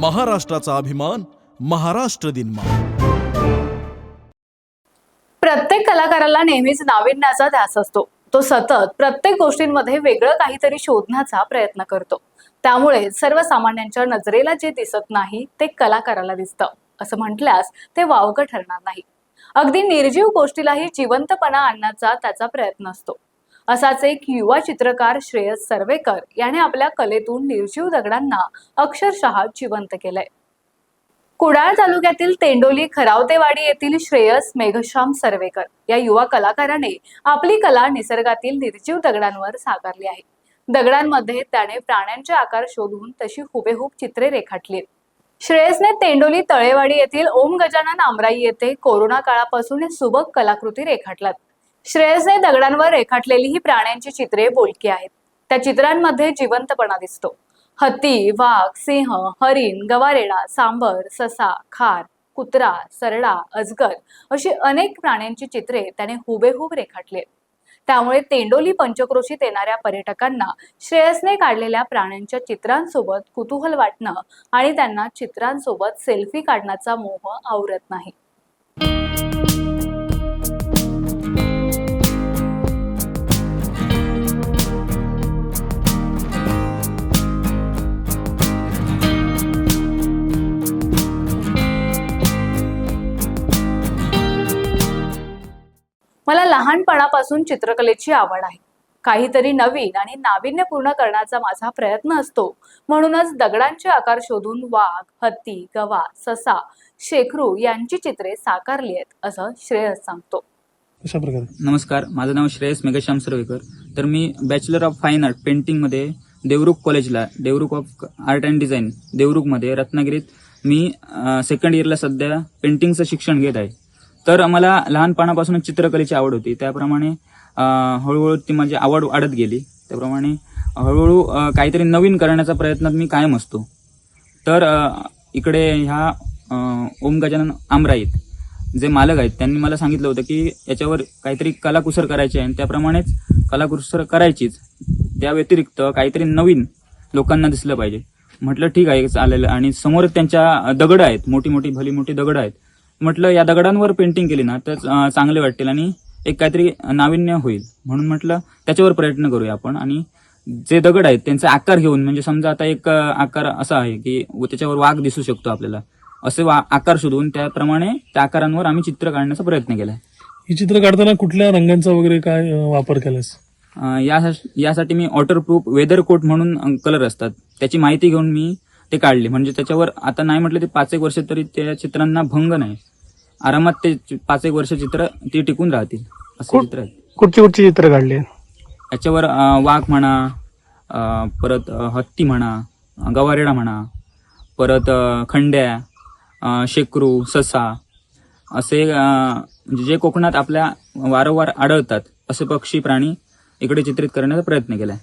महाराष्ट्राचा अभिमान महाराष्ट्र दिन प्रत्येक कलाकाराला नेहमीच नाविन्याचा ध्यास असतो. तो सतत प्रत्येक गोष्टींमध्ये वेगळं काहीतरी शोधण्याचा प्रयत्न करतो. त्यामुळे सर्वसामान्यांच्या नजरेला जे दिसत नाही ते कलाकाराला दिसतं. असं म्हटल्यास ते वावगं ठरणार नाही. अगदी निर्जीव गोष्टीलाही जिवंतपणा आणण्याचा त्याचा प्रयत्न असतो. असाच एक युवा चित्रकार श्रेयस सर्वेकर याने आपल्या कलेतून निर्जीव दगडांना अक्षरशः जिवंत केलंय. कुडाळ तालुक्यातील तेंडोली खरावतेवाडी येथील श्रेयस मेघश्याम सर्वेकर या युवा कलाकाराने आपली कला निसर्गातील निर्जीव दगडांवर साकारली आहे. दगडांमध्ये त्याने प्राण्यांचे आकार शोधून तशी हुबेहूब चित्रे रेखाटली श्रेयसने तेंडोली तळेवाडी येथील ओम गजानन आमराई येथे कोरोना काळापासून सुबक कलाकृती रेखाटल्यात. श्रेयसने दगडांवर रेखाटलेली ही प्राण्यांची चित्रे बोलकी आहेत. त्या चित्रांमध्ये जिवंतपणा दिसतो. हत्ती वाघ सिंह हरिण गवारेडा सांबर ससा खार कुत्रा सरडा अजगर अशी अनेक प्राण्यांची चित्रे त्याने हुबेहूब रेखाटली त्यामुळे तेंडोली पंचक्रोशीत येणाऱ्या पर्यटकांना श्रेयसने काढलेल्या प्राण्यांच्या चित्रांसोबत कुतूहल वाटणं आणि त्यांना चित्रांसोबत सेल्फी काढण्याचा मोह आवरत नाही. मला लहानपणापासून चित्रकलेची आवड आहे. काहीतरी नवीन आणि नाविन्यपूर्ण करण्याचा माझा प्रयत्न असतो. म्हणूनच दगडांचे आकार शोधून वाघ हत्ती गवा ससा शेकरू यांची चित्रे साकारली आहेत असं श्रेयस सांगतो. कशा प्रकारे नमस्कार माझं नाव श्रेयस मेघश्याम सरवेकर. तर मी बॅचलर ऑफ फाईन आर्ट पेंटिंगमध्ये देवरुख कॉलेजला Devrukh of art and design देवरुखमध्ये रत्नागिरीत मी सेकंड इयरला सध्या पेंटिंगचं शिक्षण घेत आहे. तर मला लहानपणापासूनच चित्रकलेची आवड होती. त्याप्रमाणे हळूहळू ती माझी आवड वाढत गेली. त्याप्रमाणे हळूहळू काहीतरी नवीन करण्याचा प्रयत्नात मी कायम असतो. तर इकडे ह्या ओम गजानन आमराईत जे मालक आहेत त्यांनी मला सांगितलं होतं की याच्यावर काहीतरी कलाकुसर करायची आहे आणि त्याप्रमाणेच कलाकुसर करायचीच. त्या व्यतिरिक्त काहीतरी नवीन लोकांना दिसलं पाहिजे. म्हटलं ठीक आहे चालेल. आणि समोर त्यांच्या दगड आहेत मोठी मोठी भली मोठी दगड आहेत. म्हटलं या दगडांवर पेंटिंग केली ना तर चांगले वाटतील आणि एक काहीतरी नाविन्य होईल. म्हणून म्हटलं त्याच्यावर प्रयत्न करूया आपण. आणि जे दगड आहेत त्यांचा आकार घेऊन म्हणजे समजा आता एक आकार असा आहे की त्याच्यावर वाघ दिसू शकतो आपल्याला. असे वा- आकार शोधून त्याप्रमाणे त्या आकारांवर आम्ही चित्र काढण्याचा प्रयत्न केलाय. ही चित्र काढताना कुठल्या रंगांचा वगैरे काय वापर केलास? या यासाठी मी वॉटरप्रूफ वेदर कोट म्हणून कलर असतात. त्याची माहिती घेऊन मी ते काढले. म्हणजे त्याच्यावर आता नाही म्हटलं ते पाच एक वर्ष तरी त्या चित्रांना भंग नाही. आरामात ते पाच एक वर्ष चित्र ती टिकून राहतील. असे चित्र आहेत. कुठची कुठची चित्र काढली? याच्यावर वाघ म्हणा परत हत्ती म्हणा गवारेडा म्हणा परत खंड्या शेकरू ससा असे म्हणजे जे कोकणात आपल्या वारंवार आढळतात असे पक्षी प्राणी इकडे चित्रित करण्याचा प्रयत्न केलाय.